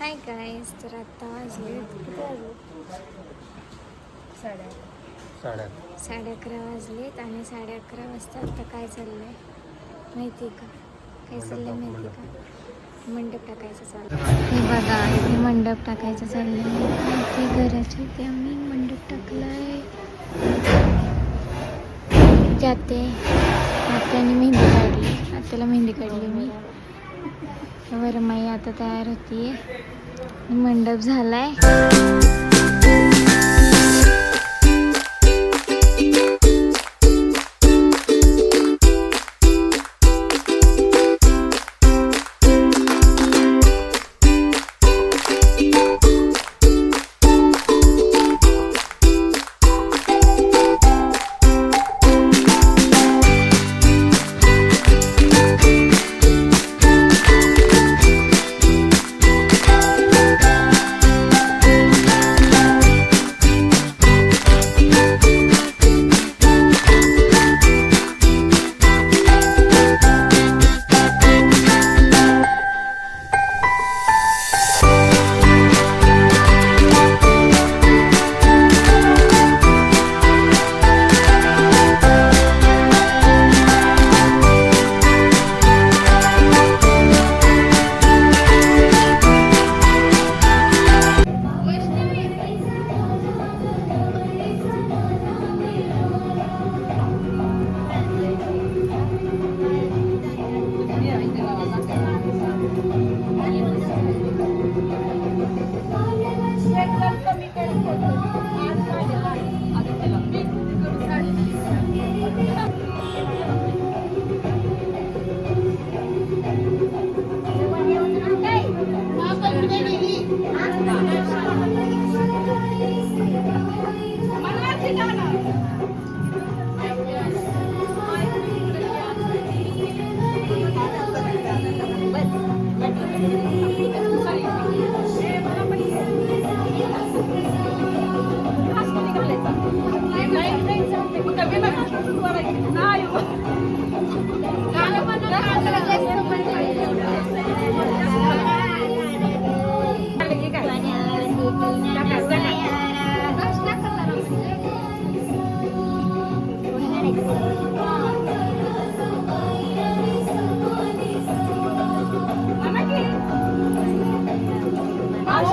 Hi guys तर आता वाजले किती वाजले साड्या साडे अकरा वाजलेत आणि साडे अकरा वाजता आता काय चाललंय माहिती आहे का? काय चाललंय माहिती आहे का? मंडप टाकायचं चाललंय. हे बघा इथे मंडप टाकायचं चाललंय. ते घराचे ते आम्ही मंडप टाकलाय. जाते. आत्याने मेहंदी काढली. आत्याला मेहंदी काढली मी. वरमाई आता तयार होती मंडप झालाय.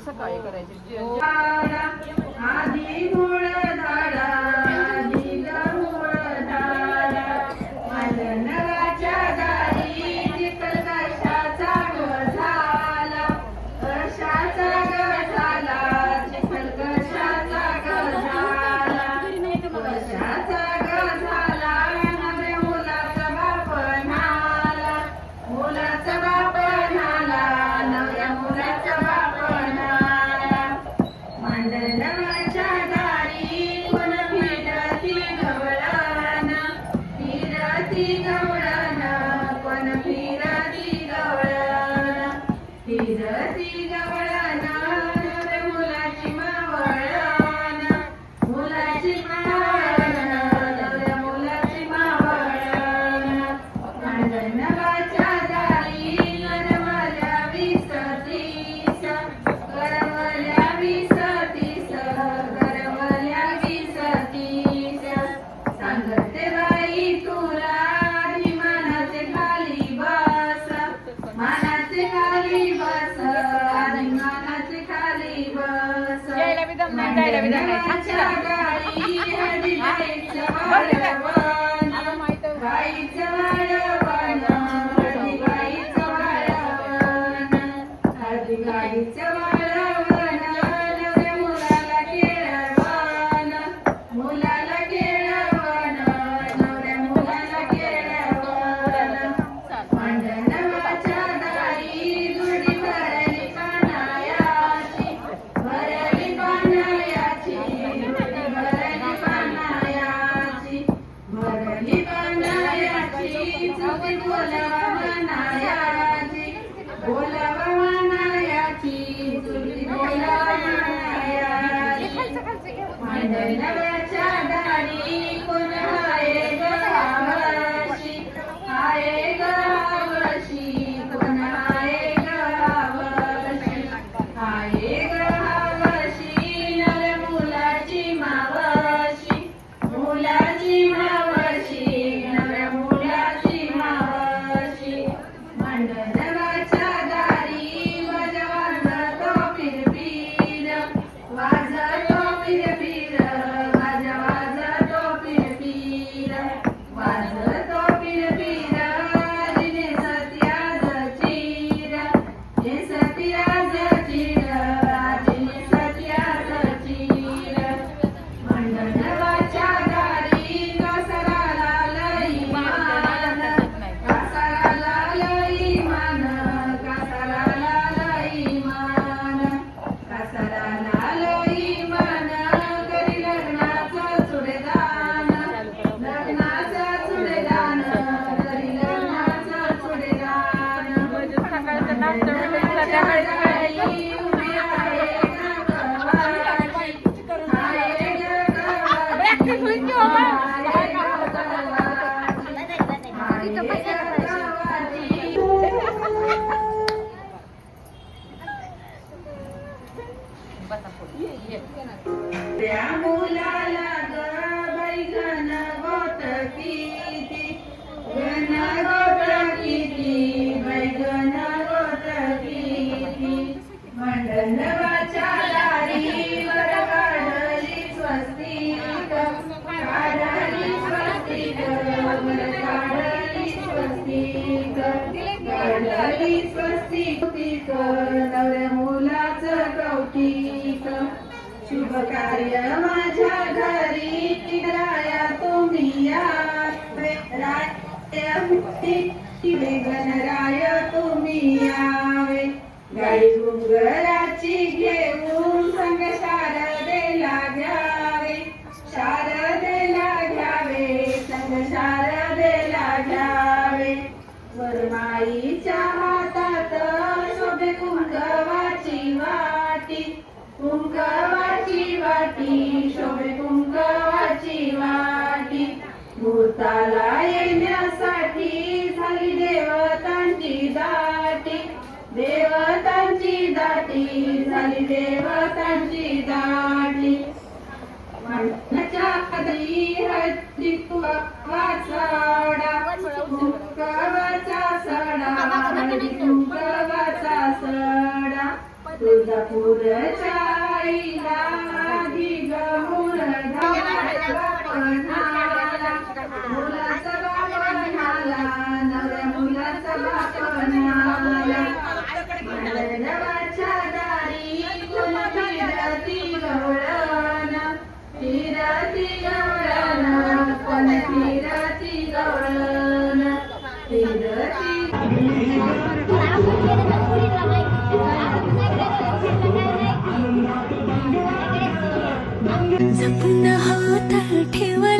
सकाळी करायचे. ગવડાના પણ પી না निबंधायाची चुकी बोलावा मनायाची बोलावा मनायाची चुकी बोलावा मनायाची मांडल्यावर Dito pa कौटिक शुभ कार्य माझ्या घरी राया तुम्ही या राया तुम्ही यावे गाई घुंगराची घेऊन संग शारदेला घ्यावे. शारदेला घ्यावे संग शारदेला घ्यावे. वरमाईच्या शोभे कुंकवाची वाटी. भूताला येण्यासाठी झाली देवतांची दाटी. देवतांची दाटी झाली देवतांची दाटी. तुळजापूरच्या आई 爸爸妈妈好 पुन्हा हात ठेवा